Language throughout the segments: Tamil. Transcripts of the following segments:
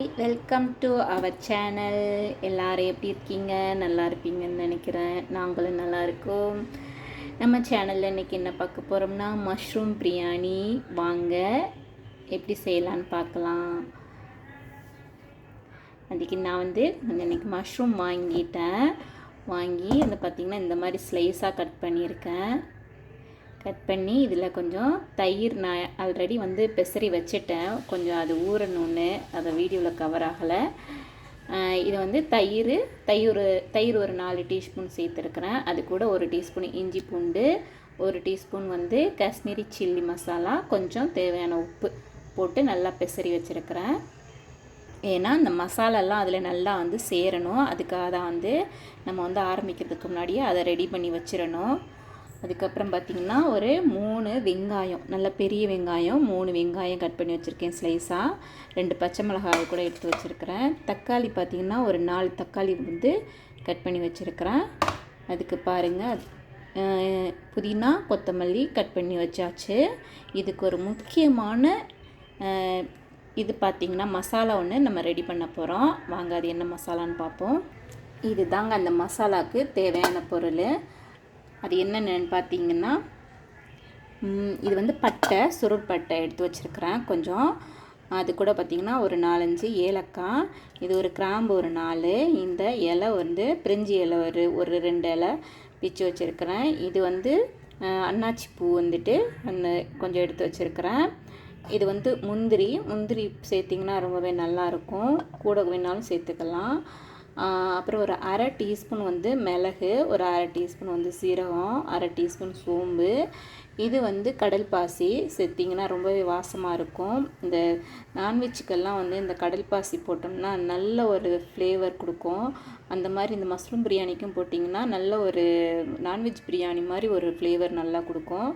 வெல்கம் டு அவர் சேனல் எல்லாரும் எப்படி இருக்கீங்க? நல்லா இருப்பீங்கன்னு நினைக்கிறேன். நாங்களும் நல்லா இருக்கோம். நம்ம சேனலில் இன்றைக்கி என்ன பார்க்க போகிறோம்னா மஷ்ரூம் பிரியாணி வாங்க எப்படி செய்யலான்னு பார்க்கலாம். அதுக்கு நான் வந்து இன்றைக்கி மஷ்ரூம் வாங்கிட்டேன். வாங்கி அந்த பார்த்திங்கன்னா இந்த மாதிரி ஸ்லைஸாக கட் பண்ணியிருக்கேன். கட் பண்ணி இதில் கொஞ்சம் தயிர் நான் ஆல்ரெடி வந்து பெசரி வச்சுட்டேன். கொஞ்சம் அது ஊறணுன்னு அதை வீடியோவில் கவர் ஆகலை. இது வந்து தயிர் தயிர் தயிர் ஒரு நாலு டீஸ்பூன் சேர்த்துருக்குறேன். அது கூட ஒரு டீஸ்பூன் இஞ்சி பூண்டு ஒரு டீஸ்பூன் வந்து காஷ்மீரி சில்லி மசாலா கொஞ்சம் தேவையான உப்பு போட்டு நல்லா பெசரி வச்சுருக்கிறேன். ஏன்னா அந்த மசாலாலாம் அதில் நல்லா வந்து சேரணும். அதுக்காக தான் வந்து நம்ம வந்து ஆரம்பிக்கிறதுக்கு முன்னாடியே அதை ரெடி பண்ணி வச்சிடணும். அதுக்கப்புறம் பார்த்திங்கன்னா ஒரு மூணு வெங்காயம் நல்ல பெரிய வெங்காயம் மூணு வெங்காயம் கட் பண்ணி வச்சுருக்கேன் ஸ்லைஸாக ரெண்டு பச்சை மிளகாய் கூட எடுத்து வச்சுருக்கிறேன். தக்காளி பார்த்திங்கன்னா ஒரு நாலு தக்காளி வந்து கட் பண்ணி வச்சுருக்கிறேன். அதுக்கு பாருங்கள் புதினா கொத்தமல்லி கட் பண்ணி வச்சாச்சு. இதுக்கு ஒரு முக்கியமான இது பார்த்திங்கன்னா மசாலா ஒன்று நம்ம ரெடி பண்ண போகிறோம் வாங்க அது என்ன மசாலான்னு பார்ப்போம். இது தாங்க அந்த மசாலாவுக்கு தேவையான பொருள். அது என்னென்னு பார்த்தீங்கன்னா இது வந்து பட்டை சுருட்பட்டை எடுத்து வச்சுருக்கிறேன். கொஞ்சம் அது கூட பார்த்திங்கன்னா ஒரு நாலஞ்சு ஏலக்காய் இது ஒரு கிராம்பு ஒரு நாலு இந்த இலை வந்து பிரிஞ்சி இலை ஒரு ஒரு ரெண்டு இலை பிச்சு வச்சுருக்கிறேன். இது வந்து அன்னாச்சி பூ வந்துட்டு அந்த கொஞ்சம் எடுத்து வச்சுருக்கிறேன். இது வந்து முந்திரி முந்திரி சேர்த்திங்கன்னா ரொம்பவே நல்லாயிருக்கும் கூட வேணாலும் சேர்த்துக்கலாம். அப்புறம் ஒரு அரை டீஸ்பூன் வந்து மிளகு ஒரு அரை டீஸ்பூன் வந்து சீரகம் அரை டீஸ்பூன் சோம்பு. இது வந்து கடல் பாசி சேர்த்திங்கன்னா ரொம்பவே வாசமாக இருக்கும். இந்த நான்வெஜ்ஜுக்கெல்லாம் வந்து இந்த கடல் பாசி போட்டோம்னா நல்ல ஒரு ஃப்ளேவர் கொடுக்கும். அந்த மாதிரி இந்த மஷ்ரூம் பிரியாணிக்கும் போட்டிங்கன்னா நல்ல ஒரு நான்வெஜ் பிரியாணி மாதிரி ஒரு ஃப்ளேவர் நல்லா கொடுக்கும்.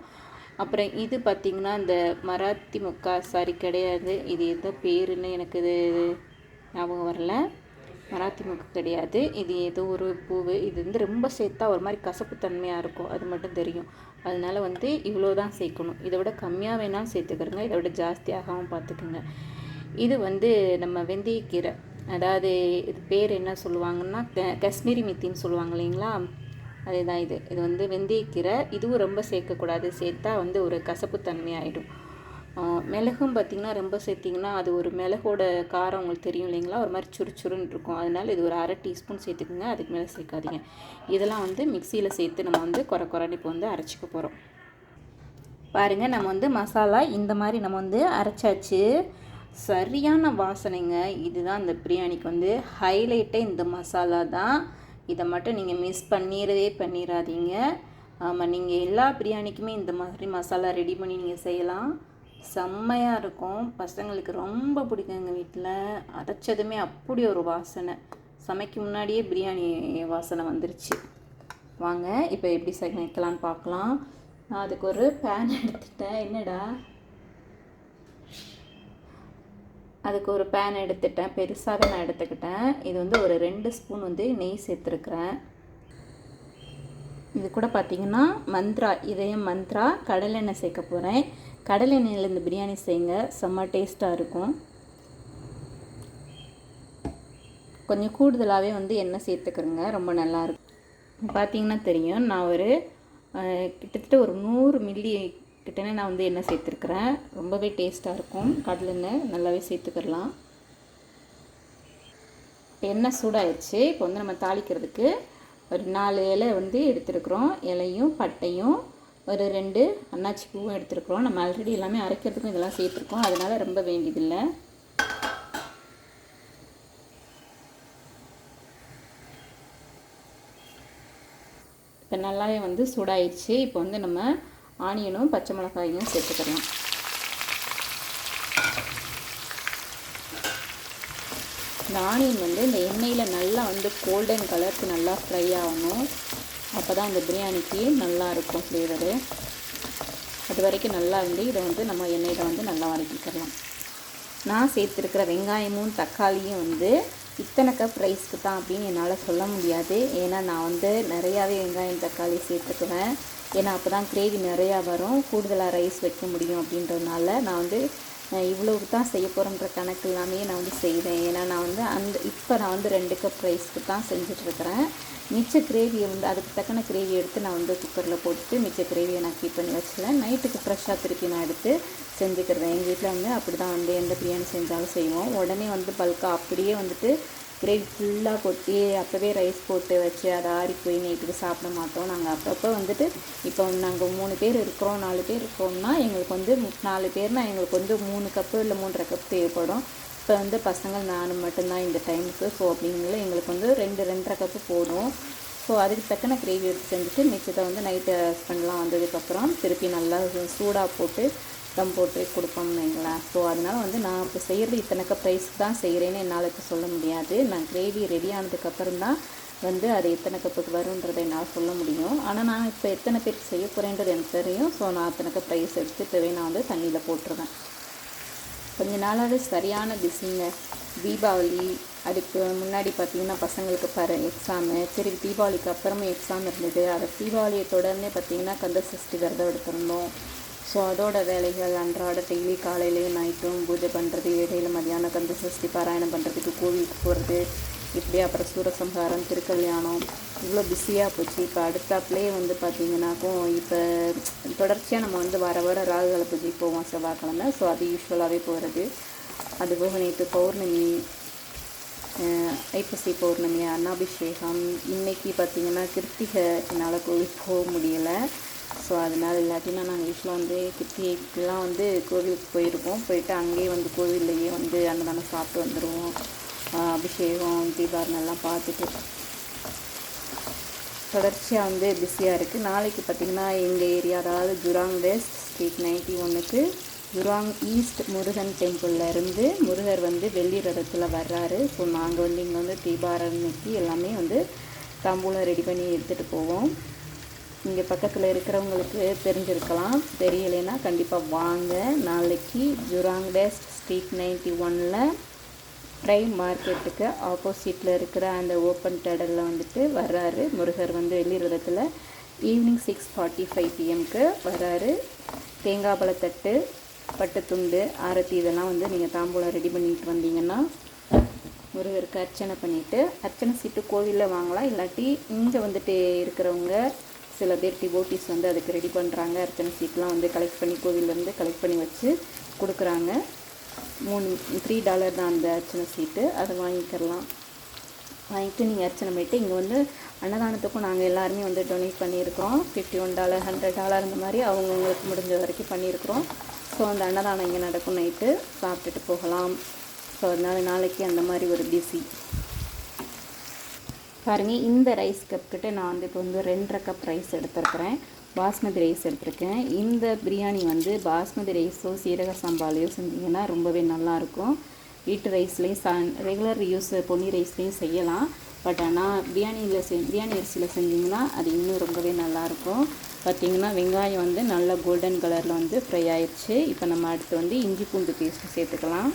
அப்புறம் இது பார்த்திங்கன்னா இந்த மராத்தி முக்கா சாரி கிடையாது. இது எதோ பேருன்னு எனக்கு இது ஞாபகம் வரல. மராத்தி மொக்கு கிடையாது. இது ஏதோ ஒரு பூவு. இது வந்து ரொம்ப சேர்த்தா ஒரு மாதிரி கசப்பு தன்மையாக இருக்கும். அது மட்டும் தெரியும். அதனால வந்து இவ்வளோ தான் சேர்க்கணும். இதை விட கம்மியாக வேணாலும் சேர்த்துக்கிறோங்க. இதை விட ஜாஸ்தியாகவும் பார்த்துக்குங்க. இது வந்து நம்ம வெந்தயக்கீரை. அதாவது இது பேர் என்ன சொல்லுவாங்கன்னா காஷ்மீரி மித்தின்னு சொல்லுவாங்க இல்லைங்களா? அதுதான் இது. இது வந்து வெந்தயக்கீரை. இதுவும் ரொம்ப சேர்க்கக்கூடாது. சேர்த்தா வந்து ஒரு கசப்பு ஆகிடும் மிளகும் பார்த்திங்கன்னா ரொம்ப சேர்த்திங்கன்னா அது ஒரு மிளகோட காரம் உங்களுக்கு தெரியும் இல்லைங்களா? ஒரு மாதிரி சுறுச்சுருன்னு இருக்கும். அதனால் இது ஒரு அரை டீஸ்பூன் சேர்த்துக்குங்க. அதுக்கு மேலே சேர்க்காதீங்க. இதெல்லாம் வந்து மிக்சியில் சேர்த்து நம்ம வந்து குறை குறைன்னு இப்போ வந்து அரைச்சிக்க போகிறோம் பாருங்கள் நம்ம வந்து மசாலா இந்த மாதிரி நம்ம வந்து அரைச்சாச்சு. சரியான வாசனைங்க. இதுதான் இந்த பிரியாணிக்கு வந்து ஹைலைட்டே இந்த மசாலா தான். இதை மட்டும் நீங்கள் மிஸ் பண்ணிடவே பண்ணிடாதீங்க ஆமாம் நீங்கள் எல்லா பிரியாணிக்குமே இந்த மாதிரி மசாலா ரெடி பண்ணி நீங்கள் செய்யலாம். செம்மையாக இருக்கும். பசங்களுக்கு ரொம்ப பிடிக்கும் எங்கள் வீட்டில் அரைச்சதுமே அப்படி ஒரு வாசனை. சமைக்க முன்னாடியே பிரியாணி வாசனை வந்துருச்சு. வாங்க இப்போ எப்படி சமைக்கலான்னு பார்க்கலாம் நான் அதுக்கு ஒரு பேன் எடுத்துட்டேன். என்னடா? அதுக்கு ஒரு பேன் எடுத்துட்டேன். பெருசாகவே நான் எடுத்துக்கிட்டேன். இது வந்து ஒரு ரெண்டு ஸ்பூன் வந்து நெய் சேர்த்துருக்குறேன். இது கூட பார்த்திங்கன்னா மந்த்ரா இதையும் மந்த்ரா கடலெண்ணெய் சேர்க்க போகிறேன் கடலெண்ணெயில் இந்த பிரியாணி செய்யுங்க. செம்ம டேஸ்ட்டாக இருக்கும். கொஞ்சம் கூடுதலாகவே வந்து எண்ணெய் சேர்த்துக்கிறோங்க. ரொம்ப நல்லாயிருக்கும் பார்த்தீங்கன்னா தெரியும். நான் ஒரு கிட்டத்தட்ட ஒரு நூறு மில்லி கிட்டனே நான் வந்து எண்ணெய் சேர்த்துருக்குறேன். ரொம்பவே டேஸ்ட்டாக இருக்கும். கடலெண்ணெய் நல்லாவே சேர்த்துக்கிடலாம் எண்ணெய் சூடாயிடுச்சு இப்போ வந்து நம்ம தாளிக்கிறதுக்கு ஒரு நாலு இலை வந்து எடுத்துருக்குறோம். இலையும் பட்டையும் ஒரு ரெண்டு அன்னாச்சி பூவும் எடுத்துருக்குறோம். நம்ம ஆல்ரெடி எல்லாமே அரைக்கிறதுக்கும் இதெல்லாம் சேர்த்துருக்கோம். அதனால் ரொம்ப வேண்டியதில்லை. இப்போ நல்லாவே வந்து சூடாயிடுச்சு இப்போ வந்து நம்ம ஆனியனும் பச்சை மிளகாயும் சேர்த்துக்கலாம். இந்த ஆனியன் வந்து இந்த எண்ணெயில் நல்லா வந்து கோல்டன் கலருக்கு நல்லா ஃப்ரை ஆகணும். அப்போ தான் இந்த பிரியாணிக்கு நல்லா இருக்கும் ஃப்ளேவரு அது வரைக்கும் நல்லா வந்து இதை வந்து நம்ம எண்ணெயில் வந்து நல்லா வதக்கிக்கலாம். நான் சேர்த்துருக்கிற வெங்காயமும் தக்காளியும் வந்து இத்தனை கப் ரைஸ்க்கு தான் அப்படின்னு என்னால் சொல்ல முடியாது. ஏன்னா நான் வந்து நிறையாவே வெங்காயம் தக்காளி சேர்த்துக்குவேன். ஏன்னா அப்போ தான் கிரேவி நிறையா வரும். கூடுதலாக ரைஸ் வைக்க முடியும் அப்படின்றதுனால நான் வந்து இவ்வளோ தான் செய்ய போகிறேன்ற கணக்கு எல்லாமே நான் வந்து செய்வேன். ஏன்னா நான் வந்து அந்த இப்போ நான் வந்து ரெண்டு கப் ரைஸ்க்கு தான் செஞ்சிட்ருக்கிறேன் மிச்ச கிரேவியை வந்து அதுக்கு தக்கன கிரேவி எடுத்து நான் வந்து குக்கரில் போட்டு மிச்ச கிரேவியை நான் கீப் பண்ணி வச்சுருவேன். நைட்டுக்கு ஃப்ரெஷ்ஷாக திருப்பி நான் எடுத்து செஞ்சுக்கிறேன். எங்கள் வீட்டில் வந்து அப்படி தான் வந்து எந்த பிரியாணி செஞ்சாலும் செய்வோம். உடனே வந்து பல்காக அப்படியே வந்துட்டு கிரேவி ஃபுல்லாக கொட்டி அப்போவே ரைஸ் போட்டு வச்சு அதை ஆறி போய் நைட்டுக்கு சாப்பிட மாட்டோம். நாங்கள் அப்பப்போ வந்துட்டு இப்போ நாங்கள் மூணு பேர் இருக்கிறோம் நாலு பேர் இருக்கோம்னா எங்களுக்கு வந்து நாலு பேர்னால் எங்களுக்கு வந்து மூணு கப்பு இல்லை மூன்றரை கப் தேவைப்படும். இப்போ வந்து பசங்கள் நானும் மட்டும்தான் இந்த டைமுக்கு ஸோ அப்படிங்கள எங்களுக்கு வந்து ரெண்டு ரெண்டரை கப்பு போடும் ஸோ அதுக்கு தக்கன கிரேவி எடுத்து செஞ்சுட்டு மிச்சத்தை வந்து நைட்டு பண்ணலாம் வந்ததுக்கப்புறம் திருப்பி நல்லா சூடாக போட்டு தம் போட்டு கொடுப்போம் வைங்களேன். ஸோ அதனால் வந்து நான் இப்போ செய்கிறது இத்தனை ப்ரைஸ் தான் செய்கிறேன்னு என்னால் இப்போ சொல்ல முடியாது. நான் கிரேவி ரெடி ஆனதுக்கப்புறம் தான் வந்து அது எத்தனை கப்புக்கு வருன்றதை என்னால் சொல்ல முடியும். ஆனால் நான் இப்போ எத்தனை பேருக்கு செய்ய போகிறேன்றது எனக்கு தெரியும். ஸோ நான் அத்தனை கப் ரைஸ் எடுத்து இப்போவே நான் வந்து தண்ணியில் போட்டுருவேன். கொஞ்ச நாளாவது சரியான பிஸிங்க தீபாவளி அதுக்கு முன்னாடி பார்த்தீங்கன்னா பசங்களுக்கு பர எக்ஸாமு சரி தீபாவளிக்கு அப்புறமும் எக்ஸாம் இருந்தது. அதை தீபாவளியை தொடர்ந்தே பார்த்தீங்கன்னா கந்த சஷ்டி விரதம் எடுத்திருந்தோம். ஸோ அதோட வேலைகள் அன்றாட டெய்லி காலையிலையும் நைட்டும் பூஜை பண்ணுறது இடையில மதியானம் கந்த சஷ்டி பாராயணம் பண்ணுறதுக்கு கோவிலுக்கு போகிறது இப்படி அப்புறம் சூரசம்ஹாரம் திருக்கல்யாணம் இவ்வளோ பிஸியாக போச்சு. இப்போ அடுத்தாப்புலேயே வந்து பார்த்தீங்கன்னாக்கும் இப்போ தொடர்ச்சியாக நம்ம வந்து வர வர ராகுகால பூஜைக்கு போவோம் செவ்வாய்க்கிழமை. ஸோ அது யூஸ்வலாகவே போகிறது அது போக நேற்று பௌர்ணமி ஐப்பசி பௌர்ணமி அன்னாபிஷேகம். இன்னைக்கு பார்த்தீங்கன்னா கிருத்திகை. என்னால் கோவிலுக்கு போக முடியலை. ஸோ அதனால் இல்லாட்டினா நாங்கள் யூஸ்வலாக வந்து கிருத்திகைக்கெலாம் வந்து கோவிலுக்கு போயிருப்போம். போயிட்டு அங்கேயே வந்து கோவில்லையே வந்து அன்னதானம் சாப்பிட்டு வந்துடுவோம் அபிஷேகம் அபிஷேகம் தீபாரணெல்லாம் பார்த்துட்டு. தொடர்ச்சியாக வந்து பிஸியாக இருக்குது நாளைக்கு பார்த்திங்கன்னா எங்கள் ஏரியா அதாவது ஜுராங் வெஸ்ட் ஸ்ட்ரீட் நைன்ட்டி ஒன்றுக்கு ஜுராங் ஈஸ்ட் முருகன் டெம்பிளில் இருந்து முருகர் வந்து வெள்ளி ரதத்தில் வர்றாரு. ஸோ நாங்கள் வந்து இங்கே வந்து தீபாரணைக்கு எல்லாமே வந்து தாம்பூலம் ரெடி பண்ணி எடுத்துகிட்டு போவோம். இங்கே பக்கத்தில் இருக்கிறவங்களுக்கு தெரிஞ்சிருக்கலாம். தெரியலைன்னா கண்டிப்பாக வாங்க. நாளைக்கு ஜுராங் டெஸ்ட் ஸ்ட்ரீட் நைன்ட்டி ஒனில் ப்ரை மார்க்கெட்டுக்கு ஆப்போசிட்டில் இருக்கிற அந்த ஓப்பன் டேடரில் வந்துட்டு வர்றாரு. முருகர் வந்து வெள்ளிரதத்தில் ஈவினிங் சிக்ஸ் ஃபார்ட்டி ஃபைவ் பிஎம்க்கு வர்றாரு. தேங்காய் பழத்தட்டு பட்டுத்துண்டு ஆரத்தி இதெல்லாம் வந்து நீங்கள் தாம்பூலம் ரெடி பண்ணிட்டு வந்தீங்கன்னா முருகருக்கு அர்ச்சனை பண்ணிவிட்டு அர்ச்சனை சீட்டு கோவிலில் வாங்கலாம். இல்லாட்டி இங்கே வந்துட்டு இருக்கிறவங்க சில பேர் டிவோட்டிஸ் வந்து அதுக்கு ரெடி பண்ணுறாங்க அர்ச்சனை சீட்லாம் வந்து கலெக்ட் பண்ணி கோவிலேருந்து கலெக்ட் பண்ணி வச்சு கொடுக்குறாங்க. மூணு த்ரீ டாலர் தான் அந்த அர்ச்சனை சீட்டு அதை வாங்கிக்கிறலாம். வாங்கிட்டு நீங்கள் அர்ச்சனை போயிட்டு இங்கே வந்து அன்னதானத்துக்கும் நாங்கள் எல்லாருமே வந்து டொனேட் பண்ணியிருக்கிறோம். Fifty one dollar hundred dollar இந்த மாதிரி அவங்கவுங்களுக்கு முடிஞ்ச வரைக்கும் பண்ணியிருக்கிறோம். ஸோ அந்த அன்னதானம் இங்கே நடக்கும் நைட்டு சாப்பிட்டுட்டு போகலாம். ஸோ அதனால் நாளைக்கு அந்த மாதிரி ஒரு பிஸி பாருங்கள் இந்த ரைஸ் கப் கிட்ட நான் வந்து இப்போ வந்து ரெண்டரை கப் ரைஸ் எடுத்துருக்குறேன். பாஸ்மதி ரைஸ் எடுத்திருக்கேன். இந்த பிரியாணி வந்து பாஸ்மதி ரைஸோ சீரக சம்பாலையோ செஞ்சிங்கன்னா ரொம்பவே நல்லாயிருக்கும் வீட்டு ரைஸ்லேயும் சா ரெகுலர் யூஸ் பொன்னி ரைஸ்லேயும் செய்யலாம். பட் ஆனால் பிரியாணியில் செ பிரியாணி அரிசியில் செஞ்சிங்கன்னா அது இன்னும் ரொம்பவே நல்லாயிருக்கும் பார்த்திங்கன்னா வெங்காயம் வந்து நல்லா கோல்டன் கலரில் வந்து ஃப்ரை ஆயிடுச்சு. இப்போ நம்ம அடுத்து வந்து இஞ்சி பூண்டு பேஸ்ட்டு சேர்த்துக்கலாம்.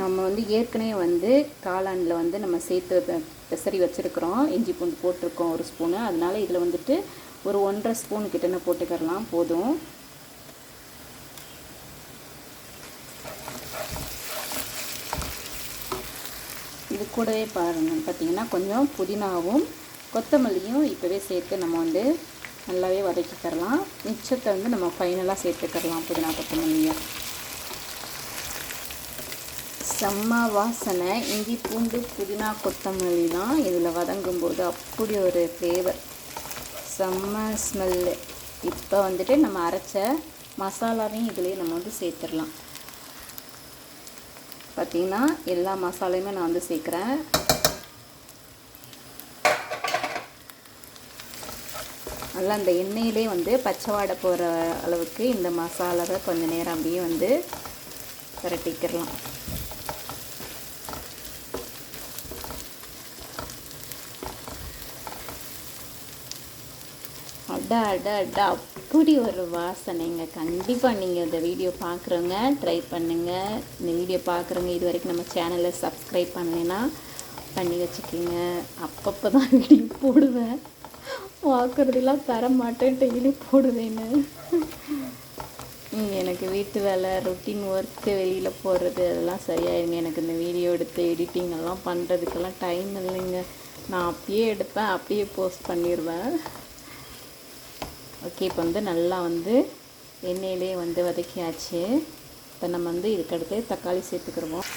நம்ம வந்து ஏற்கனவே வந்து காளானில் வந்து நம்ம சேர்த்து பெசரி வச்சுருக்குறோம். இஞ்சி பூண்டு போட்டிருக்கோம் ஒரு ஸ்பூனு அதனால இதில் வந்துட்டு ஒரு ஒன்றரை ஸ்பூன் கிட்டன போட்டுக்கிறலாம். போதும். இது கூடவே பாருங்கள் பார்த்தீங்கன்னா கொஞ்சம் புதினாவும் கொத்தமல்லியும் இப்போவே சேர்த்து நம்ம வந்து நல்லாவே வதக்கிக்கிறலாம். மிச்சத்தை வந்து நம்ம ஃபைனலாக சேர்த்துக்கிறலாம் புதினா கொத்தமல்லியை. செம்ம வாசனை. இஞ்சி பூண்டு புதினா கொத்தமல்லி தான் இதில் வதங்கும்போது அப்படி ஒரு ஃப்ளேவர் செம்ம ஸ்மெல்லு இப்போ வந்துட்டு நம்ம அரைச்ச மசாலாவையும் இதுலேயே நம்ம வந்து சேர்த்துடலாம். பார்த்தீங்கன்னா எல்லா மசாலையுமே நான் வந்து சேர்க்குறேன். நல்லா அந்த எண்ணெயிலே வந்து பச்சை வாடை போகிற அளவுக்கு இந்த மசாலாவை கொஞ்சம் நேரம் அப்படியே வந்து பரட்டிக்கிறலாம் அடா அடா அடா அப்படி ஒரு வாசனைங்க கண்டிப்பாக நீங்கள் இந்த வீடியோ பார்க்குறவங்க ட்ரை பண்ணுங்கள் இந்த வீடியோ பார்க்குறவங்க இது வரைக்கும் நம்ம சேனலை சப்ஸ்கிரைப் பண்ணலைன்னா பண்ணி வச்சுக்கோங்க. அப்பப்போ தான் வீடியோ போடுவேன். வாக்குறதெல்லாம் தர மாட்டேன் டெய்லி போடுவேன்னு எனக்கு வீட்டு வேலை ரொட்டீன் ஒர்க்கு வெளியில் போகிறது அதெல்லாம் சரியாயிருங்க எனக்கு இந்த வீடியோ எடுத்து எடிட்டிங் எல்லாம் பண்ணுறதுக்கெல்லாம் டைம் இல்லைங்க. நான் அப்பயே எடுப்பேன் அப்படியே போஸ்ட் பண்ணிடுவேன் ஓகே இப்போ வந்து நல்லா வந்து எண்ணெயிலே வந்து வதக்கியாச்சு. இப்போ நம்ம வந்து இதுக்கடுத்து தக்காளி சேர்த்துக்கிடுவோம்.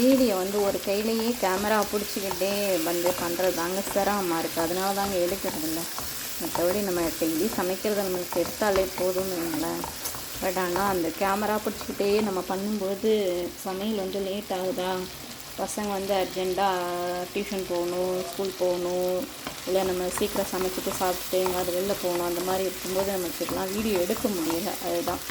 வீடியோ வந்து ஒரு கையிலேயே கேமரா பிடிச்சிக்கிட்டே வந்து பண்ணுறது தாங்க சிரமமாக இருக்குது அதனால தாங்க எடுக்கிறது இல்லை. மற்றபடி நம்ம டெய்லி சமைக்கிறத நம்மளுக்கு எடுத்தாலே போதும்னு வைங்களேன். பட் ஆனால் அந்த கேமரா பிடிச்சிக்கிட்டே நம்ம பண்ணும்போது சமையல் வந்து லேட் ஆகுதா? பசங்க வந்து அர்ஜெண்ட்டாக டியூஷன் போகணும் ஸ்கூல் போகணும் இல்லை நம்ம சீக்கிரம் சமைச்சிட்டு சாப்பிட்டு எங்கேயாவது வெளில போகணும் அந்த மாதிரி இருக்கும்போது நம்ம வச்சுக்கலாம் வீடியோ எடுக்க முடியல அதுதான்.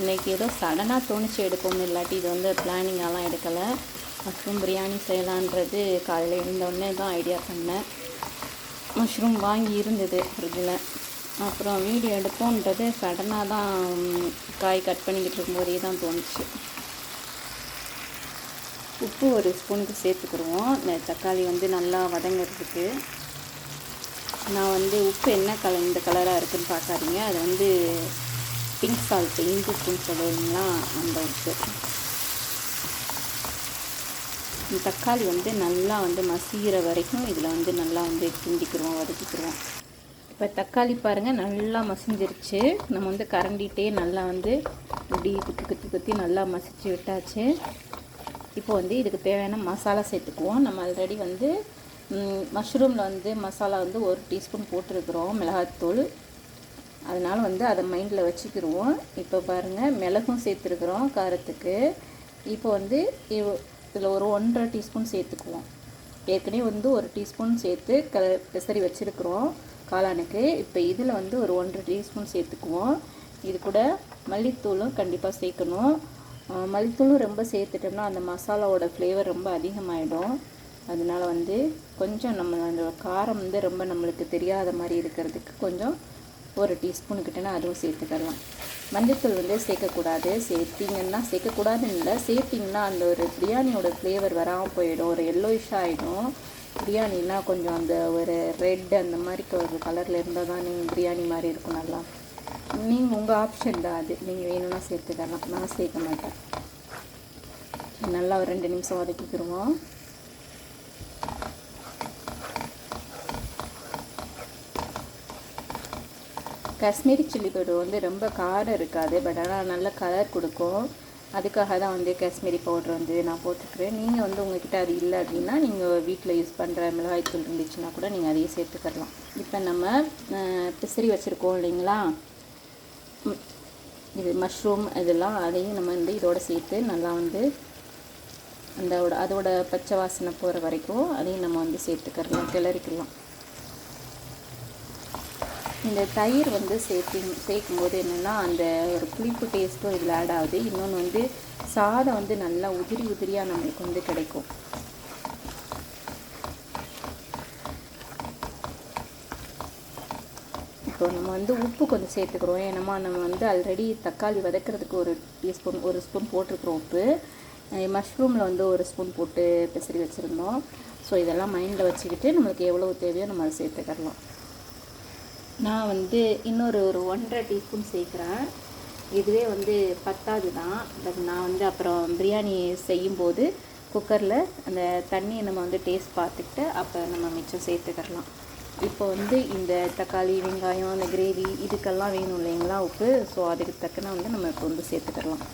இன்னைக்கு ஏதோ சடனாக தோணிச்சு எடுப்போம் இல்லாட்டி இது வந்து பிளானிங்கெல்லாம் எடுக்கலை. மஷ்ரூம் பிரியாணி செய்யலான்றது காலையில் எழுந்தோடனே தான் ஐடியா பண்ணேன். மஷ்ரூம் வாங்கி இருந்தது ஃப்ரிட்ஜில் அப்புறம் வீடியோ எடுப்போன்றது சடனாக தான் காய் கட் பண்ணிக்கிட்டு இருக்கும்போதே தான் தோணுச்சு. உப்பு ஒரு ஸ்பூனுக்கு சேர்த்துக்கிடுவோம். இந்த தக்காளி வந்து நல்லா வதங்கிறதுக்கு. நான் வந்து உப்பு என்ன கலர் இந்த கலராக இருக்குதுன்னு பார்க்காதீங்க. அது வந்து பிங்க் சால்ட் இங்கு உப்புன்னு சொல்லுவீங்களா? அந்த உப்பு. இந்த தக்காளி வந்து நல்லா வந்து மசிகிற வரைக்கும் இதில் வந்து நல்லா வந்து கிண்டிக்கிறோம் வதக்கிக்கிறோம் இப்போ தக்காளி பாருங்கள் நல்லா மசிஞ்சிருச்சு. நம்ம வந்து கரண்டிகிட்டே நல்லா வந்து இப்படி குத்தி குத்தி குத்தி நல்லா மசிச்சு விட்டாச்சு. இப்போ வந்து இதுக்கு தேவையான மசாலா சேர்த்துக்குவோம். நம்ம ஆல்ரெடி வந்து மஷ்ரூமில் வந்து மசாலா வந்து ஒரு டீஸ்பூன் போட்டிருக்கிறோம் மிளகாத்தூள் அதனால் வந்து அதை மைண்டில் வச்சுக்கிடுவோம் இப்போ பாருங்கள் மிளகும் சேர்த்துருக்குறோம் காரத்துக்கு. இப்போ வந்து இதில் ஒரு ஒன்றரை டீஸ்பூன் சேர்த்துக்குவோம். ஏற்கனவே வந்து ஒரு டீஸ்பூன் சேர்த்து க பெசரி வச்சுருக்குறோம். காளானுக்கு இப்போ இதில் வந்து ஒரு ஒன்றரை டீஸ்பூன் சேர்த்துக்குவோம். இது கூட மல்லித்தூளும் கண்டிப்பாக சேர்க்கணும். மல்லித்தூளும் ரொம்ப சேர்த்துட்டோம்னா அந்த மசாலாவோட ஃப்ளேவர் ரொம்ப அதிகமாகிடும் அதனால வந்து கொஞ்சம் நம்ம அந்த காரம் வந்து ரொம்ப நம்மளுக்கு தெரியாத மாதிரி இருக்கிறதுக்கு கொஞ்சம் ஒரு டீஸ்பூனுக்கிட்டனா அதுவும் சேர்த்துக்கலாம். மஞ்சத்தூள் வந்து சேர்க்கக்கூடாது. சேர்த்திங்கன்னா சேர்க்கக்கூடாதுன்னு இல்லை சேர்த்திங்கன்னா அந்த ஒரு பிரியாணியோட ஃப்ளேவர் வராமல் போயிடும். ஒரு எல்லோயிஷாக ஆகிடும் பிரியாணினா கொஞ்சம் அந்த ஒரு ரெட் அந்த மாதிரி ஒரு கலரில் இருந்தால் தான் நீங்கள் பிரியாணி மாதிரி இருக்கும் நல்லா. நீங்கள் உங்கள் ஆப்ஷன் தான் அது. நீங்கள் வேணும்னா சேர்த்துக்கலாம். நான் சேர்க்க மாட்டேன். நல்லா ஒரு ரெண்டு நிமிஷம் வதக்கிக்கிடுவோம் காஷ்மீரி சில்லி பவுடர் வந்து ரொம்ப காரம் இருக்காது பட் ஆனால் நல்ல கலர் கொடுக்கும். அதுக்காக தான் வந்து காஷ்மீரி பவுடர் வந்து நான் போட்டுக்கிறேன். நீங்கள் வந்து உங்ககிட்ட அது இல்லை அப்படின்னா நீங்கள் வீட்டில் யூஸ் பண்ணுற மிளகாய்த்தூள் இருந்துச்சுன்னா கூட நீங்கள் அதையே சேர்த்துக்கலாம். இப்போ நம்ம பிசிறி வச்சுருக்கோம் இல்லைங்களா? இது மஷ்ரூம் இதெல்லாம் அதையும் நம்ம வந்து இதோட சேர்த்து நல்லா வந்து அந்த அதோட பச்சை வாசனை போகிற வரைக்கும் அதையும் நம்ம வந்து சேர்த்துக்கலாம் கிளறிக்கலாம். இந்த தயிர் வந்து சேர்த்தி சேர்க்கும்போது என்னென்னா அந்த ஒரு புளிப்பு டேஸ்ட்டும் இதில் ஆட் ஆகுது. இன்னொன்று வந்து சாதம் வந்து நல்லா உதிரி உதிரியாக நம்மளுக்கு வந்து கிடைக்கும். இப்போ நம்ம வந்து உப்பு கொஞ்சம் சேர்த்துக்கிறோம். ஏன்னா நம்ம வந்து ஆல்ரெடி தக்காளி வதக்கிறதுக்கு ஒரு டீஸ்பூன் ஒரு ஸ்பூன் போட்டிருக்கிறோம் உப்பு. மஷ்ரூமில் வந்து ஒரு ஸ்பூன் போட்டு பிசறி வச்சுருந்தோம். ஸோ இதெல்லாம் மைண்டில் வச்சுக்கிட்டு நம்மளுக்கு எவ்வளோ தேவையோ நம்ம அதை சேர்த்துக்கிடலாம் நான் வந்து இன்னொரு ஒரு ஒன்றரை டீஸ்பூன் சேர்க்குறேன். இதுவே வந்து பத்தாது தான். பட் நான் வந்து அப்புறம் பிரியாணி செய்யும்போது குக்கரில் அந்த தண்ணியை நம்ம வந்து டேஸ்ட் பார்த்துக்கிட்டு அப்போ நம்ம மிச்சம் சேர்த்துக்கலாம் இப்போ வந்து இந்த தக்காளி வெங்காயம் அந்த கிரேவி இதுக்கெல்லாம் வேணும் இல்லைங்களா உப்பு? ஸோ அதுக்கு தக்கன வந்து நம்ம இப்போ வந்து சேர்த்துக்கலாம்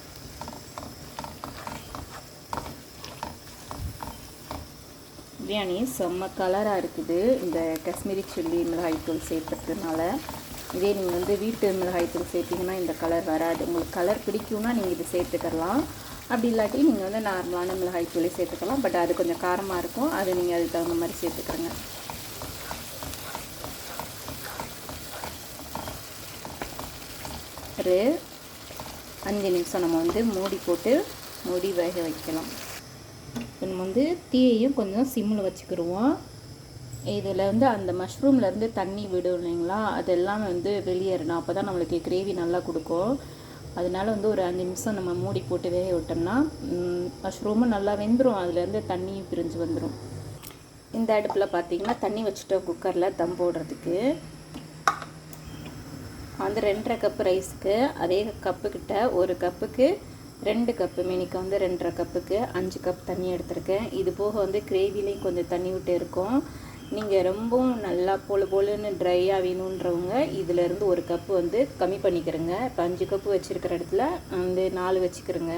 பிரியாணி செம்ம கலராக இருக்குது. இந்த காஷ்மீரி சில்லி மிளகாய்த்தூள் சேர்த்துறதுனால இதே நீங்கள் வந்து வீட்டு மிளகாய்த்தூள் சேர்த்திங்கன்னா இந்த கலர் வராது. உங்களுக்கு கலர் பிடிக்கும்னா நீங்கள் இது சேர்த்துக்கலாம். அப்படி இல்லாட்டி நீங்கள் வந்து நார்மலான மிளகாய்த்தூளே சேர்த்துக்கலாம். பட் அது கொஞ்சம் காரமாக இருக்கும். அது நீங்கள் அதுக்கு தகுந்த மாதிரி சேர்த்துக்கிறங்க. ஒரு அஞ்சு நிமிஷம் நம்ம வந்து மூடி போட்டு மூடி வேக வைக்கலாம். இப்போ நம்ம வந்து தீயையும் கொஞ்சம் சிம்மில் வச்சுக்கிடுவோம். இதில் வந்து அந்த மஷ்ரூம்லேருந்து தண்ணி விடும் இல்லைங்களா? அதெல்லாம் வந்து வெளியேறணும். அப்போ தான் நம்மளுக்கு கிரேவி நல்லா கொடுக்கும். அதனால வந்து ஒரு அஞ்சு நிமிஷம் நம்ம மூடி போட்டு வேக விட்டோம்னா மஷ்ரூமும் நல்லா வெந்துடும் அதுலேருந்து தண்ணியும் பிரிஞ்சு வந்துடும் இந்த அடுப்பில் பார்த்திங்கன்னா தண்ணி வச்சுட்டோம் குக்கரில் தம் போடுறதுக்கு. வந்து ரெண்டரை கப்பு ரைஸ்க்கு அதே கப்பு கிட்ட ஒரு கப்புக்கு ரெண்டு கப்பு மினிக்கு வந்து ரெண்டரை கப்புக்கு அஞ்சு கப் தண்ணி எடுத்திருக்கேன். இது போக வந்து கிரேவிலையும் கொஞ்சம் தண்ணி விட்டு இருக்கும். நீங்கள் ரொம்பவும் நல்லா பொழு பொழுன்னு ட்ரையாக வேணுன்றவங்க இதிலேருந்து ஒரு கப்பு வந்து கம்மி பண்ணிக்கிறேங்க. இப்போ அஞ்சு கப்பு வச்சுருக்கிற இடத்துல வந்து நாலு வச்சுக்கிறேங்க.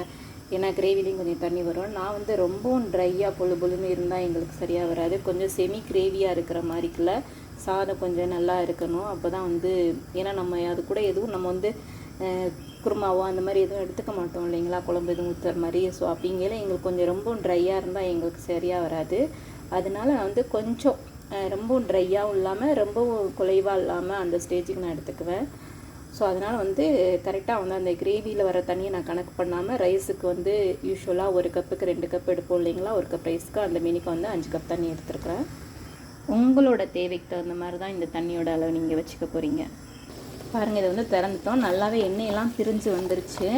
ஏன்னா கிரேவிலையும் கொஞ்சம் தண்ணி வரும். நான் வந்து ரொம்பவும் ட்ரையாக பொழு பொழுன்னு இருந்தால் எங்களுக்கு சரியாக வராது. கொஞ்சம் செமி கிரேவியாக இருக்கிற மாதிரிக்குள்ள சாதம் கொஞ்சம் நல்லா இருக்கணும். அப்போ தான் வந்து ஏன்னா நம்ம அது கூட எதுவும் நம்ம வந்து குருமாவோ அந்த மாதிரி எதுவும் எடுத்துக்க மாட்டோம் இல்லைங்களா? குழம்பு எதுவும் ஊற்றுற மாதிரி. ஸோ அப்படிங்கையில எங்களுக்கு கொஞ்சம் ரொம்ப ட்ரையாக இருந்தால் எங்களுக்கு சரியாக வராது. அதனால நான் வந்து கொஞ்சம் ரொம்பவும் ட்ரையாகவும் இல்லாமல் ரொம்பவும் குலைவாக இல்லாமல் அந்த ஸ்டேஜுக்கு நான் எடுத்துக்குவேன். ஸோ அதனால் வந்து கரெக்டாக வந்து அந்த கிரேவியில் வர தண்ணியை நான் கணக்கு பண்ணாமல் ரைஸுக்கு வந்து யூஸ்வலாக ஒரு கப்புக்கு ரெண்டு கப் எடுப்போம் இல்லைங்களா? ஒரு கப் ரைஸ்க்கு அந்த மீனிக்கு வந்து அஞ்சு கப் தண்ணி எடுத்துருக்குறேன். உங்களோட தேவைக்கு தகுந்த மாதிரி தான் இந்த தண்ணியோட அளவு நீங்கள் வச்சுக்க போகிறீங்க பாருங்கள் இதை வந்து திறந்துட்டோம். நல்லாவே எண்ணெயெல்லாம் பிரிஞ்சு வந்துருச்சு.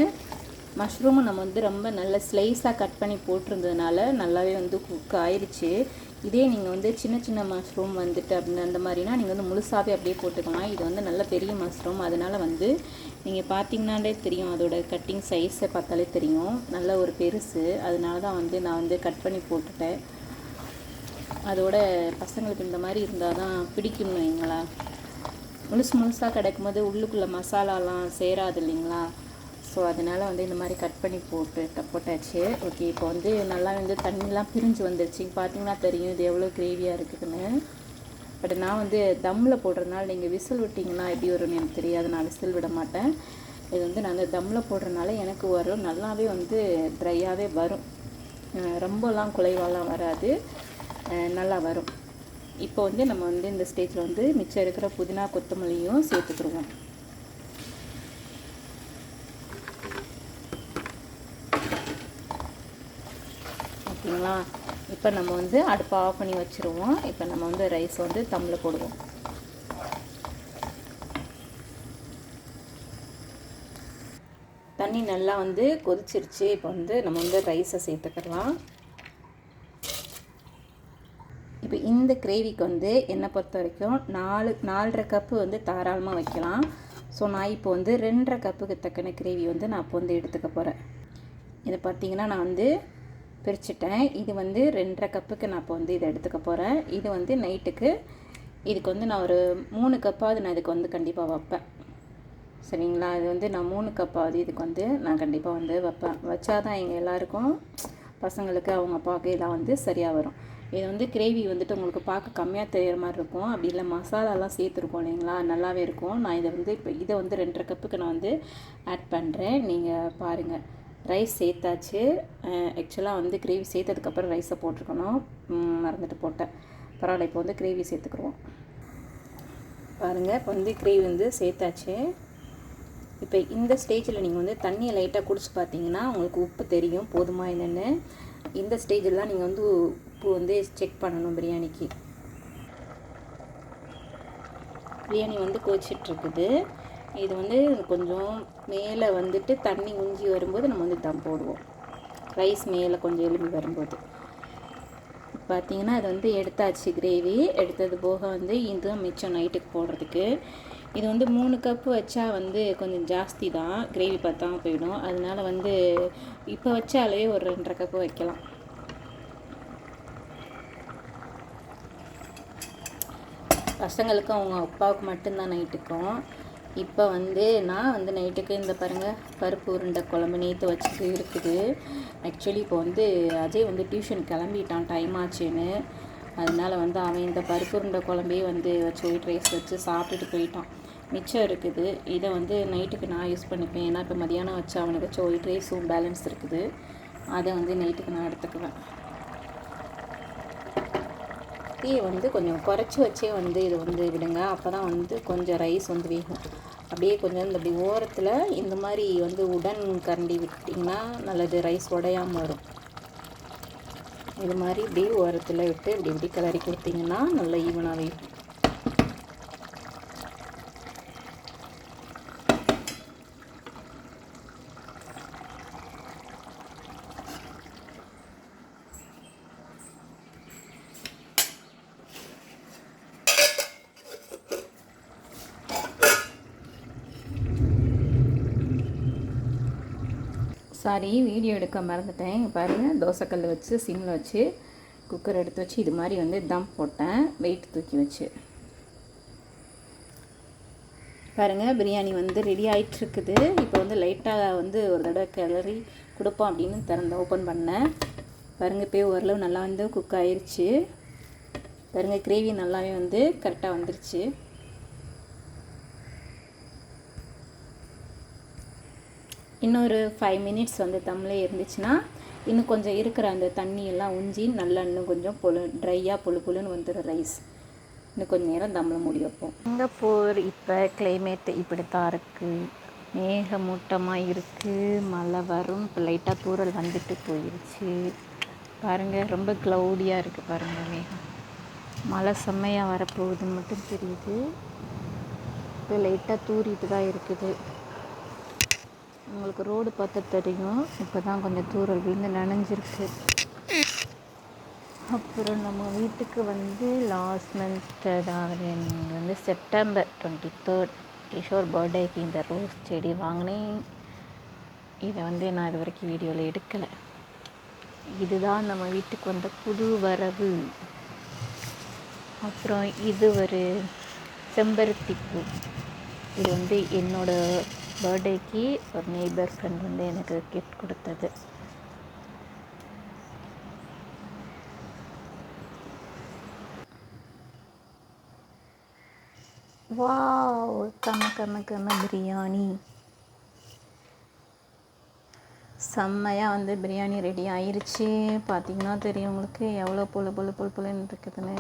மஷ்ரூமும் நம்ம வந்து ரொம்ப நல்ல ஸ்லைஸாக கட் பண்ணி போட்டிருந்ததுனால நல்லாவே வந்து குக் ஆயிடுச்சு இதே நீங்கள் வந்து சின்ன சின்ன மஷ்ரூம் வந்துட்டு அப்படின்னு அந்த மாதிரினா நீங்கள் வந்து முழுசாகவே அப்படியே போட்டுக்கலாம் இது வந்து நல்ல பெரிய மஷ்ரூம். அதனால் வந்து நீங்கள் பார்த்தீங்கன்னாலே தெரியும். அதோட கட்டிங் சைஸை பார்த்தாலே தெரியும். நல்ல ஒரு பெருசு. அதனால தான் வந்து நான் வந்து கட் பண்ணி போட்டுட்டேன். அதோட பசங்களுக்கு இந்த மாதிரி இருந்தால் தான் பிடிக்கும்னு வைங்களா? முழுசு முழுசாக கிடைக்கும்போது உள்ளுக்குள்ளே மசாலாலாம் சேராது இல்லைங்களா? ஸோ அதனால் வந்து இந்த மாதிரி கட் பண்ணி போட்டு போட்டாச்சு. ஓகே இப்போ வந்து நல்லா வந்து தண்ணிலாம் பிரிஞ்சு வந்துருச்சு. பார்த்தீங்கன்னா தெரியும் இது எவ்வளோ கிரேவியாக இருக்குதுன்னு. பட் நான் வந்து தம்மில் போடுறதுனால நீங்கள் விசில் விட்டிங்கன்னா எப்படி வரும்னு எனக்கு தெரியாது. நான் விசில் விட மாட்டேன். இது வந்து நான் அந்த தம்மில் போடுறதுனால எனக்கு வரும். நல்லாவே வந்து ட்ரையாகவே வரும். ரொம்பலாம் குலைவாலாம் வராது. நல்லா வரும். இப்போ வந்து நம்ம வந்து இந்த ஸ்டேஜில் வந்து மிச்சம் இருக்கிற புதினா கொத்தமல்லியும் சேர்த்துக்கிடுவோம். ஓகேங்களா? இப்போ நம்ம வந்து அடுப்பை ஆஃப் பண்ணி வச்சுருவோம். இப்போ நம்ம வந்து ரைஸ் வந்து தம்மில் போடுவோம். தண்ணி நல்லா வந்து கொதிச்சிருச்சு. இப்போ வந்து நம்ம வந்து ரைஸை சேர்த்துக்கலாம். இப்போ இந்த கிரேவிக்கு வந்து என்னை பொறுத்த வரைக்கும் நாலு நாலரை கப்பு வந்து தாராளமாக வைக்கலாம். ஸோ நான் இப்போ வந்து ரெண்டரை கப்புக்கு தக்கன கிரேவி வந்து நான் இப்போ வந்து எடுத்துக்க போகிறேன் இதை பார்த்தீங்கன்னா நான் வந்து பிரிச்சுட்டேன். இது வந்து ரெண்டரை கப்புக்கு நான் இப்போ வந்து இதை எடுத்துக்க போகிறேன் இது வந்து நைட்டுக்கு இதுக்கு வந்து நான் ஒரு மூணு கப்பாவது நான் இதுக்கு வந்து கண்டிப்பாக வைப்பேன். சரிங்களா? இது வந்து நான் மூணு கப்பாவது இதுக்கு வந்து நான் கண்டிப்பாக வந்து வைப்பேன். வச்சாதான் எங்கள் எல்லாருக்கும் பசங்களுக்கு அவங்க அப்பாவுக்கு இதெல்லாம் வந்து சரியாக வரும். இது வந்து கிரேவி வந்துட்டு உங்களுக்கு பார்க்க கம்மியாக தெரியுற மாதிரி இருக்கும். அப்படி இல்லை மசாலாலாம் சேர்த்துருக்கோம் இல்லைங்களா? நல்லாவே இருக்கும். நான் இதை வந்து இப்போ இதை வந்து ரெண்டரை கப்புக்கு நான் வந்து ஆட் பண்ணுறேன் நீங்கள் பாருங்கள் ரைஸ் சேர்த்தாச்சு. ஆக்சுவலாக வந்து கிரேவி சேர்த்ததுக்கப்புறம் ரைஸை போட்டிருக்கணும். மறந்துட்டு போட்டேன். பரவாயில்ல இப்போ வந்து கிரேவி சேர்த்துக்குருவோம் பாருங்கள் இப்போ வந்து கிரேவி வந்து சேர்த்தாச்சு. இப்போ இந்த ஸ்டேஜில் நீங்கள் வந்து தண்ணியை லைட்டாக குடிச்சு பார்த்தீங்கன்னா உங்களுக்கு உப்பு தெரியும். போதுமா என்னென்னு. இந்த ஸ்டேஜில் நீங்கள் வந்து உப்பு வந்து செக் பண்ணணும் பிரியாணிக்கு. பிரியாணி வந்து கொதிச்சிட்ருக்குது. இது வந்து கொஞ்சம் மேலே வந்துட்டு தண்ணி உஞ்சி வரும்போது நம்ம வந்து தம் போடுவோம். ரைஸ் மேலே கொஞ்சம் எலும்பி வரும்போது. பார்த்தீங்கன்னா அது வந்து எடுத்தாச்சு கிரேவி. எடுத்தது போக வந்து இதுதான் மிச்சம் நைட்டுக்கு போடுறதுக்கு. இது வந்து மூணு கப்பு வச்சா வந்து கொஞ்சம் ஜாஸ்தி தான். கிரேவி பார்த்தா போயிடும். அதனால வந்து இப்போ வச்சாலே ஒரு ரெண்டரை கப்பு வைக்கலாம். பசங்களுக்கும் அவங்க அப்பாவுக்கு மட்டும்தான் நைட்டுக்கும் இப்போ வந்து நான் வந்து நைட்டுக்கு இந்த பாருங்கள் பருப்பு உருண்டை குழம்பு நேற்று வச்சுட்டு இருக்குது. ஆக்சுவலி இப்போ வந்து அஜய் வந்து டியூஷன் கிளம்பிட்டான் டைம் ஆச்சுன்னு. அதனால வந்து அவன் இந்த பருப்பு உருண்டை குழம்பே வந்து வச்சு ஒயிட் ரைஸ் வச்சு சாப்பிட்டுட்டு போயிட்டான். மிச்சம் இருக்குது. இதை வந்து நைட்டுக்கு நான் யூஸ் பண்ணிப்பேன். ஏன்னா இப்போ மதியானம் வச்சு அவனுக்கு வச்சு ஒயிட் ரைஸும் பேலன்ஸ் இருக்குது. அதை வந்து நைட்டுக்கு நான் எடுத்துக்குவேன். தீயை வந்து கொஞ்சம் குறைச்சி வச்சே வந்து இது வந்து விடுங்க. அப்போ தான் வந்து கொஞ்சம் ரைஸ் வந்து வேகும். அப்படியே கொஞ்சம் இந்த அப்படி ஓரத்தில் இந்த மாதிரி வந்து உடன் கரண்டி விட்டிங்கன்னா நல்லது. ரைஸ் உடையாமல் வரும். இது மாதிரி இப்படி ஓரத்தில் விட்டு இப்படி இப்படி கிளறி கொடுத்தீங்கன்னா நல்லா ஈவனாக வேகும். சாரி வீடியோ எடுக்க மறந்துட்டேன். இங்க பாருங்கள் தோசைக்கல் வச்சு சிம்மில் வச்சு குக்கர் எடுத்து வச்சு இது மாதிரி வந்து தம் போட்டேன். வெயிட் தூக்கி வச்சு. பாருங்கள் பிரியாணி வந்து ரெடி ஆகிட்டுருக்குது இப்போ வந்து லைட்டாக வந்து ஒரு தடவை கிளறி கொடுப்போம் அப்படின்னு திறந்த ஓப்பன் பண்ணேன். பாருங்கள் இப்போ ஓரளவு நல்லா வந்து குக் ஆயிடுச்சு பாருங்கள் கிரேவி நல்லாவே வந்து கரெக்டாக வந்துருச்சு. இன்னொரு ஃபைவ் மினிட்ஸ் வந்து தம்மில் இருந்துச்சுன்னா இன்னும் கொஞ்சம் இருக்கிற அந்த தண்ணியெல்லாம் உஞ்சி நல்லா இன்னும் கொஞ்சம் பொழு ட்ரையாக பொழு பொழுன்னு வந்துடும் ரைஸ் இன்னும் கொஞ்சம் நேரம் தம்மில் மூடி வைப்போம். சிங்கப்பூர் இப்போ கிளைமேட் இப்படி தான் இருக்குது மேகமூட்டமாக இருக்குது மழை வரும். இப்போ லைட்டாக தூறல் வந்துட்டு போயிடுச்சு பாருங்கள் ரொம்ப க்ளவுடியாக இருக்குது பாருங்கள் மேகம். மழை செம்மையாக வரப்போகுதுன்னு மட்டும் தெரியுது. இப்போ லைட்டாக தூரிட்டு தான் இருக்குது. உங்களுக்கு ரோடு பார்த்தா தெரியும். இப்போ தான் கொஞ்சம் தூரல் விழுந்து நனைஞ்சிருக்கு. அப்புறம் நம்ம வீட்டுக்கு வந்து லாஸ்ட் மந்த் அதாவது வந்து செப்டம்பர் டுவெண்ட்டி தேர்ட் கிஷோர் பர்த்டேக்கு இந்த ரோஸ் செடி வாங்கினேன். இதை வந்து நான் இது வரைக்கும் வீடியோவில் எடுக்கலை. இதுதான் நம்ம வீட்டுக்கு வந்த புது வரவு. அப்புறம் இது ஒரு செம்பருத்தி பூ. இது வந்து என்னோட பர்த்டேக்கு ஒரு நெய்பர் ஃப்ரெண்ட் வந்து எனக்கு கிஃப்ட் கொடுத்தது. வாவ் கம கம கம பிரியாணி. செம்மையாக வந்து பிரியாணி ரெடி ஆயிடுச்சு பார்த்தீங்கன்னா தெரியும் உங்களுக்கு எவ்வளோ புழு புழு பொழு புழுன்னு இருக்குதுன்னு.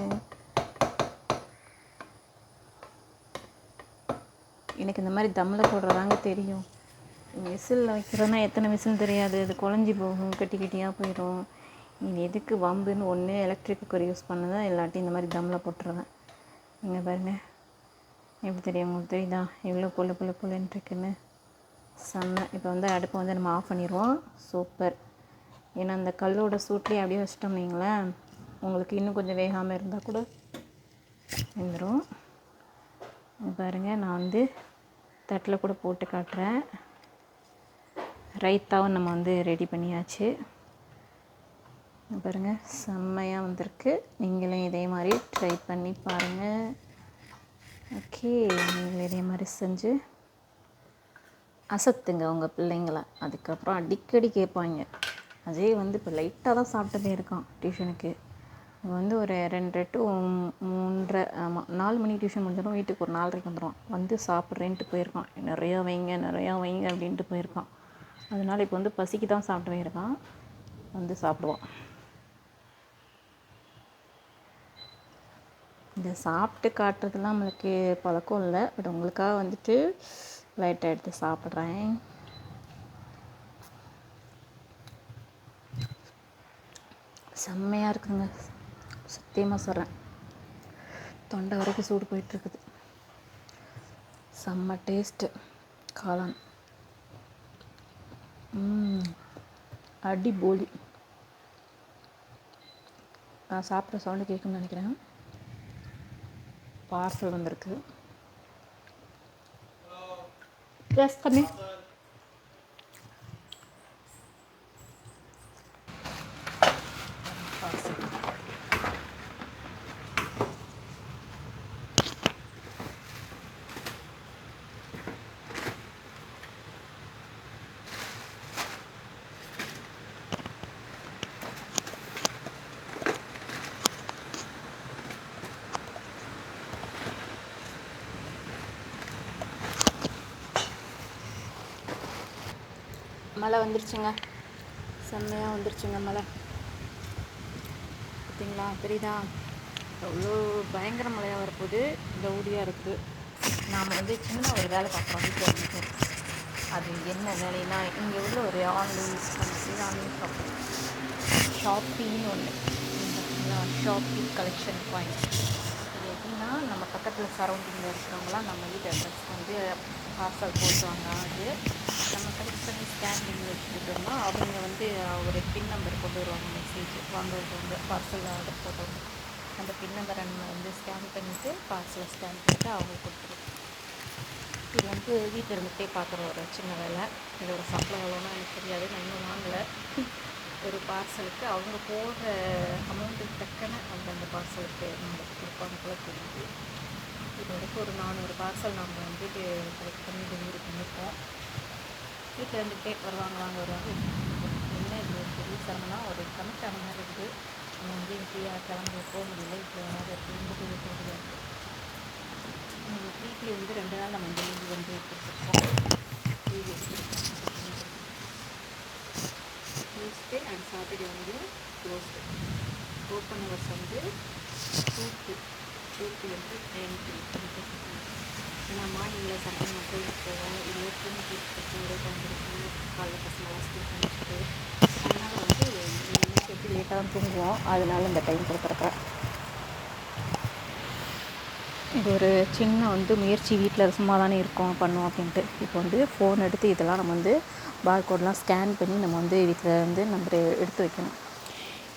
எனக்கு இந்த மாதிரி தம்மில் போடுறதாங்க தெரியும். விசிலில் வைக்கிறோன்னா எத்தனை விசில் தெரியாது. அது குழஞ்சி போகும் கட்டி கட்டியாக போயிடும். இது எதுக்கு வம்புன்னு ஒன்று எலக்ட்ரிக் குக்கர் யூஸ் பண்ணதான் இல்லாட்டி இந்த மாதிரி தம்மில் போட்டுருவேன் இங்கே பாருங்கள் எப்படி தெரியும்? உங்களுக்கு தெரியுதா? எவ்வளோ புல்லு புல்லு புல்லுன்ட்டுருக்குன்னு இருக்குன்னு. செம்ம. இப்போ வந்து அடுப்பை வந்து நம்ம ஆஃப் பண்ணிடுவோம். சூப்பர் ஏன்னா அந்த கல்லோட சூட்லேயே அப்படியே வச்சிட்டோம் வைங்களேன். உங்களுக்கு இன்னும் கொஞ்சம் வேகாமல் இருந்தால் கூட வந்துடும் பாருங்கள் நான் வந்து தட்டில் கூட போட்டு காட்டுறேன். ரைத்தாவும் நம்ம வந்து ரெடி பண்ணியாச்சு. பாருங்கள் செம்மையாக வந்திருக்கு. நீங்களும் இதே மாதிரி ட்ரை பண்ணி பாருங்கள் ஓகே நீங்களும் இதே மாதிரி செஞ்சு அசத்துங்க உங்கள் பிள்ளைங்கள. அதுக்கப்புறம் அடிக்கடி கேட்பாங்க. அதே வந்து இப்போ லைட்டாக தான் சாப்பிட்டதே இருக்கான் டியூஷனுக்கு வந்து ஒரு ரெண்டு டு மூன்றரை ஆமாம் நாலு மணிக்கு டியூஷன் முடிஞ்சாலும் வீட்டுக்கு ஒரு நாலரைக்கு வந்துடுவான் வந்து சாப்பிட்றேன்ட்டு போயிருக்கான். நிறையா வைங்க நிறையா வைங்க அப்படின்ட்டு போயிருக்கான். அதனால் இப்போ வந்து பசிக்கு தான் சாப்பிட்டு போயிருக்கான் வந்து சாப்பிடுவான். இந்த சாப்பிட்டு காட்டுறதுலாம் நம்மளுக்கு பழக்கம் இல்லை. பட் உங்களுக்காக வந்துட்டு லைட்டாக எடுத்து சாப்பிட்றேன். செம்மையாக இருக்குங்க. சத்தியமாக சொல்கிறேன் தொண்டை வரைக்கும் சூடு போயிட்டுருக்குது. செம்ம டேஸ்ட்டு காளான். ம், அடி போலி. நான் சாப்பிட்ற சவுண்டு கேட்கணும்னு நினைக்கிறேன். பார்சல் வந்திருக்கு. எஸ் கம்மி மழை வந்துருச்சுங்க. செம்மையாக வந்துருச்சுங்க மழை. பார்த்தீங்களா தெரியுதா? அவ்வளோ பயங்கர மழையாக வரப்போகுது. கவுடியாக இருக்குது. நாம் வந்து சின்ன ஒரு வேலை பார்க்குறோம் வீட்டில் அது என்ன வேலைன்னா இங்கே உள்ள ஒரு ஆன்லைன் கம்பெனி ஆன்லைன் ஷாப்பிங் ஷாப்பின்னு ஒன்று ஷாப்பிங் கலெக்ஷன் பாயிண்ட் இது எப்படின்னா நம்ம பக்கத்தில் சரௌண்டிங்கில் இருக்கிறவங்களாம் நம்ம வீட்டு அட்ரஸ் வந்து பார்சல் போட்டுவாங்க அது நம்ம கலெக்ட் பண்ணி ஸ்கேன் பண்ணி வச்சுக்கிட்டோம்னா அவங்க வந்து ஒரு பின் நம்பர் கொண்டு வருவாங்க மெசேஜ் வாங்குறவங்க பார்சல் ஆர்டர் போட்டவங்க அந்த பின் நம்பரை நம்ம வந்து ஸ்கேன் பண்ணிவிட்டு பார்சலை ஸ்கேன் பண்ணிவிட்டு அவங்க கொடுத்துருவோம் இது வந்து வீட்டில் இருந்துகிட்டே பார்க்குற ஒரு சின்ன வேலை. இதோட சப்ளை எவ்வளோனா எனக்கு தெரியாது. நான் இன்னும் வாங்கலை. ஒரு பார்சலுக்கு அவங்க போடுற அமௌண்ட்டுக்கு தக்கன அந்த அந்த பார்சலுக்கு நம்மளுக்கு கொடுப்பாங்க போல தெரியுது. இது வரைக்கும் ஒரு நானூறு பார்சல் நம்ம வந்து கலெக்ட் பண்ணி டெலிவரி பண்ணியிருக்கோம். வீட்டில் இருந்துகிட்டே வருவாங்க வாங்க வருவாங்க என்ன இது? ஒரு பெரிய சிரமம்னா ஒரு கமிட் ஆன மாதிரி இருக்குது. நம்ம வந்து ஃப்ரீயாக கிளம்பி போக முடியல இப்போ வேறு ரொம்ப பெரிய தோல்வியாக இருக்குது வீக்லி வந்து ரெண்டு நாள் நம்ம இந்த லீவ் வந்து கொடுத்துருக்கோம். டியூஸ்டே அண்ட் சாட்டர்டே வந்து க்ளோஸ்டு ஓப்பன் ஹவர்ஸ் வந்து டூ டூ டூ வந்து நைன் டூ ஏன்னா மார்னிங்கில் சட்டம் நம்ம கோயிலுக்கு போவோம் இல்லை தூங்கி பசங்களோட உட்காந்துருக்கோம் காலைல பசங்களாம் ஸ்கூல் பண்ணிட்டு அதனால் வந்து எப்படி லேட்டாக தான் தூங்குவோம். அதனால இந்த டைம் கொடுத்துருக்குறேன் இது ஒரு சின்ன வந்து முயற்சி. வீட்டில் சும்மா தானே இருக்கோம் பண்ணுவோம் அப்படின்ட்டு. இப்போ வந்து ஃபோன் எடுத்து இதெல்லாம் நம்ம வந்து பார்கோட்லாம் ஸ்கேன் பண்ணி நம்ம வந்து வீட்டில் வந்து நம்பர் எடுத்து வைக்கணும்.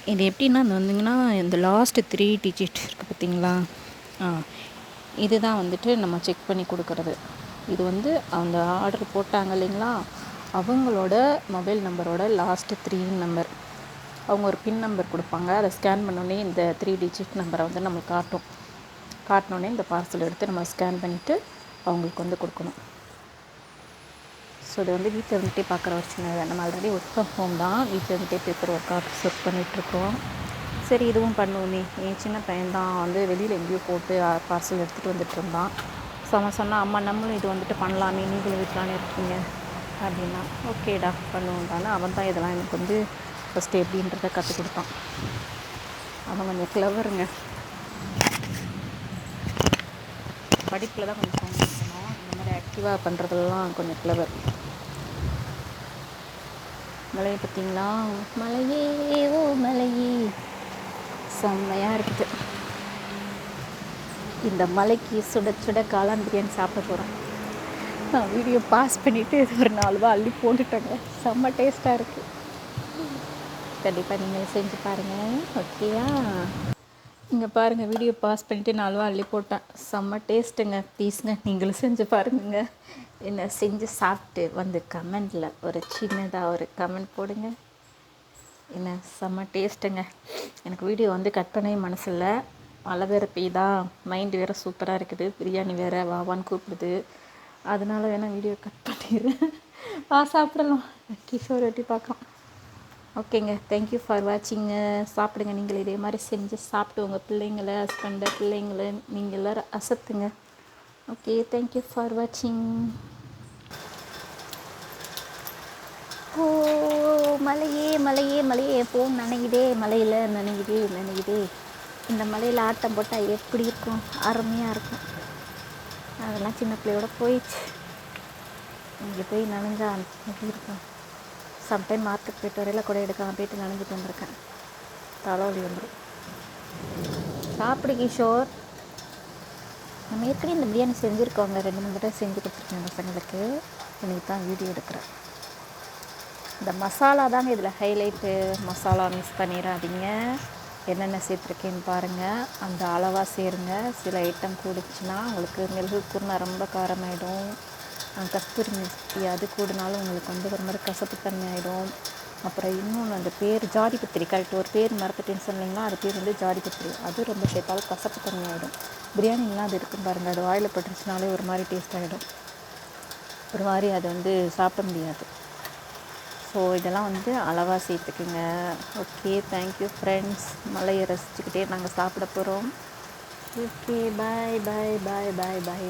இது எப்படின்னா இந்த வந்தீங்கன்னா இந்த லாஸ்ட்டு த்ரீ டிஜிட் இருக்குது பார்த்தீங்களா ஆ. இதுதான் வந்துட்டு நம்ம செக் பண்ணி கொடுக்குறது. இது வந்து அந்த ஆர்டர் போட்டாங்க இல்லைங்களா? அவங்களோட மொபைல் நம்பரோட லாஸ்ட்டு த்ரீ நம்பர் அவங்க ஒரு பின் நம்பர் கொடுப்பாங்க. அதை ஸ்கேன் பண்ணோடனே இந்த த்ரீ டிஜிட் நம்பரை வந்து நம்மளுக்கு காட்டும். காட்டினோடனே இந்த பார்சல் எடுத்து நம்ம ஸ்கேன் பண்ணிவிட்டு அவங்களுக்கு வந்து கொடுக்கணும். ஸோ இது வந்து வீட்டில் இருந்துகிட்டே பார்க்குற ஒரு சின்ன நம்ம ஆல்ரெடி ஒர்க் ஃப்ரம் ஹோம் தான். வீட்டில் இருந்துகிட்டே பேப்பர் ஒர்க் ஆஃபீஸ் ஒர்க் பண்ணிகிட்ருக்கோம் சரி இதுவும் பண்ணுவோமே. என் சின்ன பையன் தான் வந்து வெளியில் எங்கேயோ போட்டு பார்சல் எடுத்துகிட்டு வந்துட்டு இருந்தான். ஸோ அவன் சொன்னான் அம்மா நம்மளும் இது வந்துட்டு பண்ணலாமே. நீங்களும் வீட்டிலானே இருக்கீங்க? அப்படின்னா ஓகேடா பண்ணுவோம் அவன் தான் இதெல்லாம் எனக்கு வந்து ஃபஸ்ட்டு எப்படின்றத கற்றுக் கொடுத்தான். அவன் கொஞ்சம் கிளவருங்க படிப்பில் தான் கொஞ்சம் இந்த மாதிரி ஆக்டிவாக பண்ணுறதுலாம் கொஞ்சம் கிளவர் மலையை பார்த்தீங்களா மலையே ஓ மலையே. செம்மையாக இருக்குது இந்த மலைக்கு சுட சுட காளான் பிரியாணி சாப்பிட போகிறோம் நான் வீடியோ பாஸ் பண்ணிவிட்டு ஒரு நாலு ரூபா அள்ளி போட்டுட்டேங்க. செம்ம டேஸ்ட்டாக இருக்குது கண்டிப்பாக நீங்கள் செஞ்சு பாருங்கள் ஓகேயா இங்கே பாருங்கள் வீடியோ பாஸ் பண்ணிவிட்டு நாலுவா அள்ளி போட்டேன். செம்ம டேஸ்ட்டுங்க ப்ளீஸுங்க நீங்களும் செஞ்சு பாருங்க. என்ன செஞ்சு சாப்பிட்டு வந்து கமெண்டில் ஒரு சின்னதாக ஒரு கமெண்ட் போடுங்க. என்ன செம்ம டேஸ்ட்டுங்க எனக்கு வீடியோ வந்து கட் பண்ணவே மனசில்ல. மழை வேறு பெய்தா மைண்டு வேறு சூப்பராக இருக்குது. பிரியாணி வேறு வாவான்னு கூப்பிடுது. அதனால வேணால் வீடியோ கட் பண்ணிடுறேன். வா சாப்பிடலாம். கிஷோர் வெட்டி பார்க்கலாம் ஓகேங்க தேங்க்யூ ஃபார் வாட்சிங்க சாப்பிடுங்க நீங்கள். இதே மாதிரி செஞ்சு சாப்பிட்டு உங்கள் பிள்ளைங்கள ஹஸ்பண்டை பிள்ளைங்களை நீங்கள் எல்லோரும் அசத்துங்க. ஓகே தேங்க்யூ ஃபார் வாட்சிங் ஓ மலையே மலையே மலையே ஃபோன் நினைக்குதே மலையில் நினைக்குதே நினைக்குதே இந்த மலையில் ஆட்டம் போட்டால் எப்படி இருக்கும்? அருமையாக இருக்கும். அதெல்லாம் சின்ன பிள்ளையோட போயிடுச்சு. இங்கே போய் நனைஞ்சா எப்படி இருக்கும்? சம்டைம் மார்க்கெட் போயிட்டு வரையில் கூட எடுக்காமல் போயிட்டு நனைஞ்சிட்டு வந்திருக்கேன். தலைவலி வந்துடும் சாப்பிடு கிஷோர். நம்ம ஏற்கனவே இந்த பிரியாணி செஞ்சுருக்கோங்க ரெண்டு மூணு தடவை செஞ்சு கொடுத்துருக்கேன் பசங்களுக்கு. இன்னைக்கு தான் வீடியோ எடுக்கிறேன். இந்த மசாலா தாங்க இதில் ஹைலைட்டு மசாலா மிஸ் பண்ணிடாதீங்க. என்னென்ன சேர்த்துருக்கேன்னு பாருங்கள் அந்த அளவாக சேருங்க. சில ஐட்டம் கூடுச்சுன்னா உங்களுக்கு மிளகு குருணா ரொம்ப காரமாயிடும். கஸ்தூரி மெஸ்தி அது கூடனாலும் உங்களுக்கு வந்து ஒரு மாதிரி கசப்பு தன்மை ஆகிடும் அப்புறம் இன்னொன்று அந்த பேர் ஜாதி பத்திரி கரெக்ட் ஒரு பேர் மறந்துட்டேன்னு சொன்னீங்கன்னா அது பேர் வந்து ஜாதி பத்திரி அது ரொம்ப சேர்த்தாலும் கசப்பு தன்மை ஆகிடும் பிரியாணிலாம் அது இருக்கும் பாருங்கள் அது வாயில் பட்டுருச்சுனாலே ஒரு மாதிரி டேஸ்ட் ஆகிடும் ஒரு மாதிரி அது வந்து சாப்பிட முடியாது. ஸோ இதெல்லாம் வந்து அளவாக சேர்த்துக்குங்க. ஓகே தேங்க்யூ ஃப்ரெண்ட்ஸ் மலையை ரசிச்சுக்கிட்டே நாங்கள் சாப்பிட போகிறோம் ஓகே பாய் பாய் பாய் பாய் பாய்